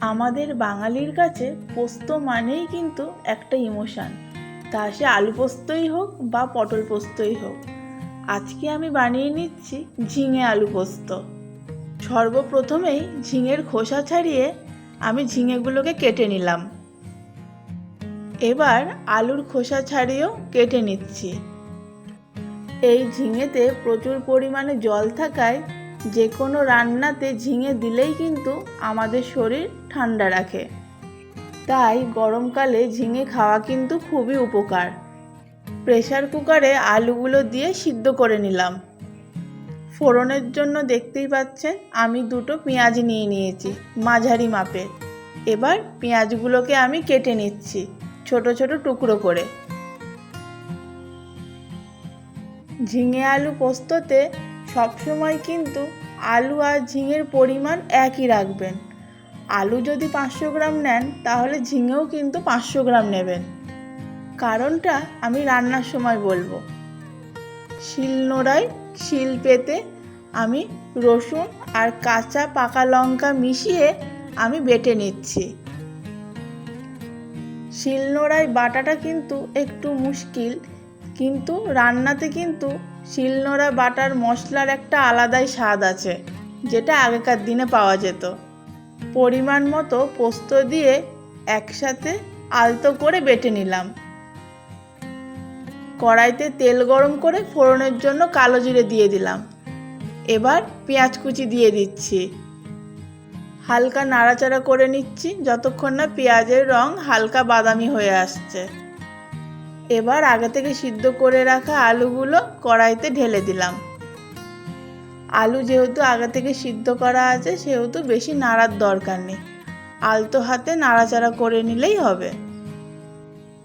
আমাদের বাঙালির কাছে পোস্ত মানেই কিন্তু একটা ইমোশান। তা সে আলু পোস্তই হোক বা পটল পোস্তই হোক। আজকে আমি বানিয়ে নিচ্ছি ঝিঙে আলু পোস্ত। সর্বপ্রথমেই ঝিঙের খোসা ছাড়িয়ে আমি ঝিঙেগুলোকে কেটে নিলাম। এবার আলুর খোসা ছাড়িয়েও কেটে নিচ্ছি। এই ঝিঙেতে প্রচুর পরিমাণে জল থাকায় যে কোনো রান্নাতে ঝিঙে দিলেই কিন্তু আমাদের শরীর ঠান্ডা রাখে। তাই গরমকালে ঝিঙে খাওয়া কিন্তু খুবই উপকার। প্রেসার কুকারে আলুগুলো দিয়ে সিদ্ধ করে নিলাম। ফোড়নের জন্য দেখতেই পাচ্ছেন, আমি দুটো পেঁয়াজ নিয়ে নিয়েছি মাঝারি মাপের এবার পেঁয়াজগুলোকে আমি কেটে নিচ্ছি ছোট ছোট টুকরো করে। ঝিঙে আলু পোস্ততে সবসময় কিন্তু আলু আর ঝিঙের পরিমাণ একই রাখবেন। আলু যদি পাঁচশো গ্রাম নেন, তাহলে ঝিঙেও কিন্তু পাঁচশো গ্রাম নেবেন। কারণটা আমি রান্নার সময় বলব। শিল শিলনোড়ায় শিল পেতে আমি রসুন আর কাঁচা পাকা লঙ্কা মিশিয়ে আমি বেটে নিচ্ছি। শিল শিলনোড়ায় বাটাটা কিন্তু একটু মুশকিল, কিন্তু রান্নাতে কিন্তু শিলনোড়া বাটার মশলার একটা আলাদাই স্বাদ আছে, যেটা আগেকার দিনে পাওয়া যেত। পরিমাণ মতো পোস্ত দিয়ে একসাথে আলতো করে বেটে নিলাম। কড়াইতে তেল গরম করে ফোড়নের জন্য কালো জিরে দিয়ে দিলাম। এবার পেঁয়াজ কুচি দিয়ে দিচ্ছি। হালকা নাড়াচাড়া করে নিচ্ছি, যতক্ষণ না পেঁয়াজের রং হালকা বাদামি হয়ে আসছে। এবার আগে থেকে সিদ্ধ করে রাখা আলুগুলো কড়াইতে ঢেলে দিলাম। আলু যেহেতু আগে থেকে সিদ্ধ করা আছে, সেহেতু বেশি নাড়ার দরকার নেই। আলতো হাতে নাড়াচাড়া করে নিলেই হবে।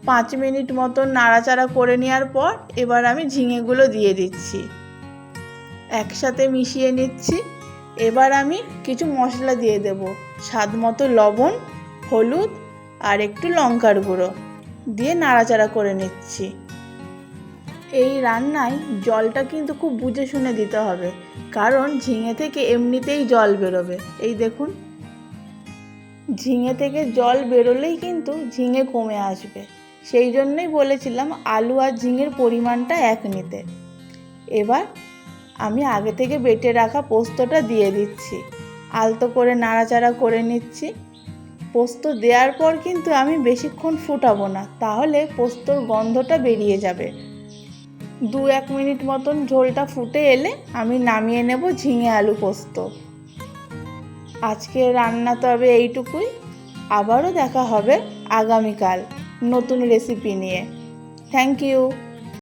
পাঁচ মিনিট মতন নাড়াচাড়া করে নেওয়ার পর এবার আমি ঝিঙেগুলো দিয়ে দিচ্ছি। একসাথে মিশিয়ে নিচ্ছি। এবার আমি কিছু মশলা দিয়ে দেব। স্বাদ মতো লবণ, হলুদ আর একটু লঙ্কার গুঁড়ো। দিয়ে নাড়াচাড়া করে নিচ্ছি। এই রান্নায় জলটা কিন্তু খুব বুঝে শুনে দিতে হবে, কারণ ঝিঙে থেকে এমনিতেই জল বেরোবে। এই দেখুন। ঝিঙে থেকে জল বেরোলেই কিন্তু ঝিঙে কমে আসবে। সেই জন্যই বলেছিলাম আলু আর ঝিঙের পরিমাণটা এক নিতে। এবার আমি আগে থেকে বেটে রাখা পোস্তটা দিয়ে দিচ্ছি। আলতো করে নাড়াচাড়া করে নিচ্ছি। পোস্ত দেওয়ার পর কিন্তু আমি বেশিক্ষণ ফুটাবো না, তাহলে পোস্তর গন্ধটা বেরিয়ে যাবে। দু এক মিনিট মতন ঝোলটা ফুটে এলে আমি নামিয়ে নেব ঝিঙে আলু পোস্ত। আজকে রান্না তবে এইটুকুই। আবারও দেখা হবে আগামীকাল নতুন রেসিপি নিয়ে। Thank you